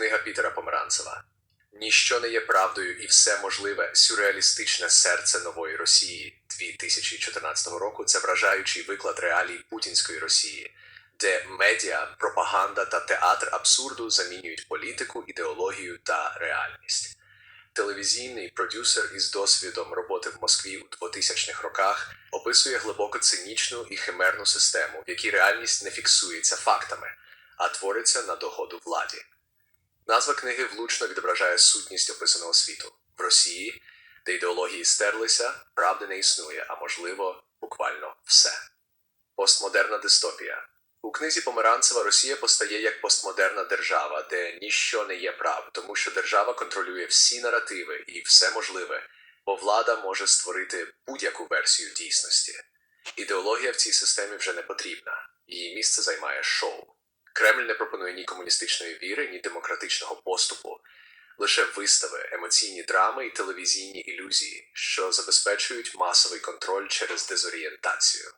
книга Пітера Померанцева. Ніщо не є правдою і все можливе сюрреалістичне серце нової Росії 2014 року. Це вражаючий виклад реалій путінської Росії, де медіа, пропаганда та театр абсурду замінюють політику, ідеологію та реальність. Телевізійний продюсер із досвідом роботи в Москві у 2000-х роках описує глибоко цинічну і химерну систему, в якій реальність не фіксується фактами, а твориться на догоду владі. Назва книги влучно відображає сутність описаного світу в Росії, де ідеології стерлися, правди не існує, а можливо, буквально все. Постмодерна дистопія. У книзі Померанцева Росія постає як постмодерна держава, де ніщо не є прав, тому що держава контролює всі наративи і все можливе, бо влада може створити будь-яку версію дійсності. Ідеологія в цій системі вже не потрібна, її місце займає шоу. Кремль не пропонує ні комуністичної віри, ні демократичного поступу, лише вистави, емоційні драми і телевізійні ілюзії, що забезпечують масовий контроль через дезорієнтацію.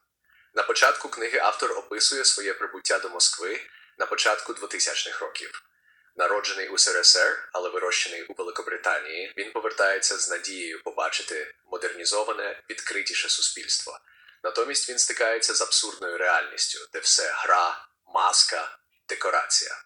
На початку книги автор описує своє прибуття до Москви на початку 2000-х років. Народжений у СРСР, але вирощений у Великобританії, він повертається з надією побачити модернізоване, відкритіше суспільство. Натомість він стикається з абсурдною реальністю, де все гра, маска, декорація.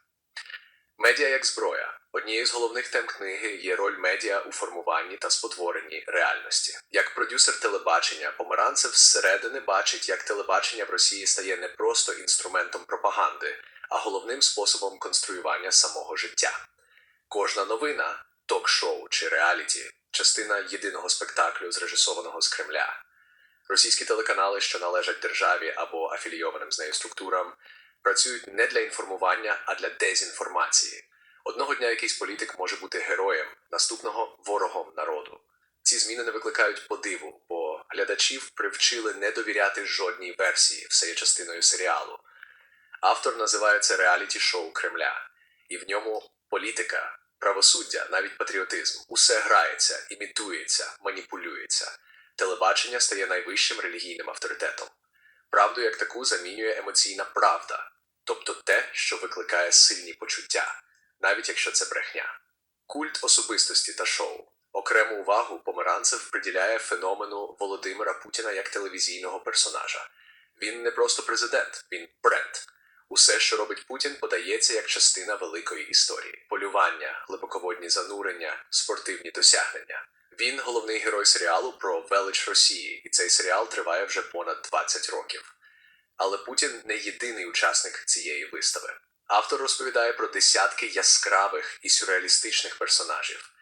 Медіа як зброя. Однією з головних тем книги є роль медіа у формуванні та спотворенні реальності. Як продюсер телебачення, Померанцев зсередини бачить, як телебачення в Росії стає не просто інструментом пропаганди, а головним способом конструювання самого життя. Кожна новина, ток-шоу чи реаліті частина єдиного спектаклю, зрежисованого з Кремля. Російські телеканали, що належать державі або афілійованим з нею структурам, працюють не для інформування, а для дезінформації. Одного дня якийсь політик може бути героєм, наступного ворогом народу. Ці зміни не викликають подиву, бо глядачів привчили не довіряти жодній версії, все є частиною серіалу. Автор називає це реаліті-шоу Кремля, і в ньому політика, правосуддя, навіть патріотизм усе грається, імітується, маніпулюється. Телебачення стає найвищим релігійним авторитетом. Правду як таку замінює емоційна правда, тобто те, що викликає сильні почуття, навіть якщо це брехня. Культ особистості та шоу. Окрему увагу Померанцев приділяє феномену Володимира Путіна як телевізійного персонажа. Він не просто президент, він бренд. Усе, що робить Путін, подається як частина великої історії: полювання, глибоководні занурення, спортивні досягнення. Він головний герой серіалу про велич Росії, і цей серіал триває вже понад 20 років. Але Путін не єдиний учасник цієї вистави. Автор розповідає про десятки яскравих і сюрреалістичних персонажів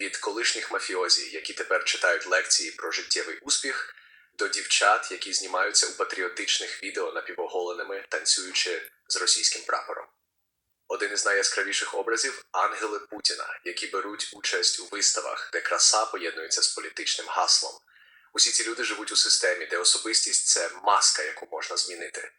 від колишніх мафіозі, які тепер читають лекції про життєвий успіх, до дівчат, які знімаються у патріотичних відео напівоголеними, танцюючи з російським прапором. Один із найяскравіших образів ангели Путіна, які беруть участь у виставах, де краса поєднується з політичним гаслом. Усі ці люди живуть у системі, де особистість це маска, яку можна змінити.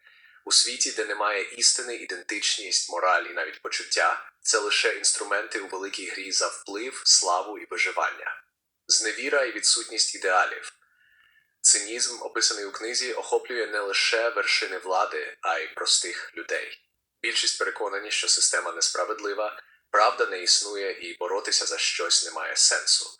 У світі, де немає істини, ідентичність, мораль і навіть почуття, це лише інструменти у великій грі за вплив, славу і виживання. Зневіра і відсутність ідеалів. Цинізм, описаний у книзі, охоплює не лише вершини влади, а й простих людей. Більшість переконані, що система несправедлива, правда не існує і боротися за щось немає сенсу.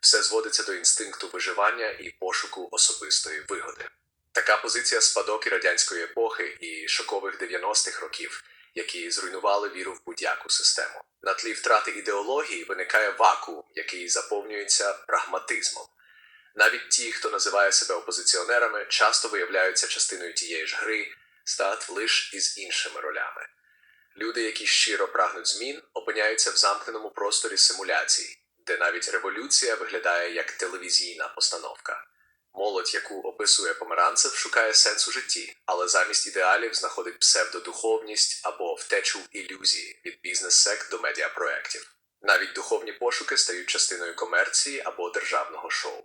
Все зводиться до інстинкту виживання і пошуку особистої вигоди. Така позиція спадок і радянської епохи і шокових 90-х років, які зруйнували віру в будь-яку систему. На тлі втрати ідеології виникає вакуум, який заповнюється прагматизмом. Навіть ті, хто називає себе опозиціонерами, часто виявляються частиною тієї ж гри, стат лише із іншими ролями. Люди, які щиро прагнуть змін, опиняються в замкненому просторі симуляцій, де навіть революція виглядає як телевізійна постановка. Молодь, яку описує Померанцев, шукає сенс у житті, але замість ідеалів знаходить псевдодуховність або втечу ілюзії від бізнес-сект до медіапроєктів. Навіть духовні пошуки стають частиною комерції або державного шоу.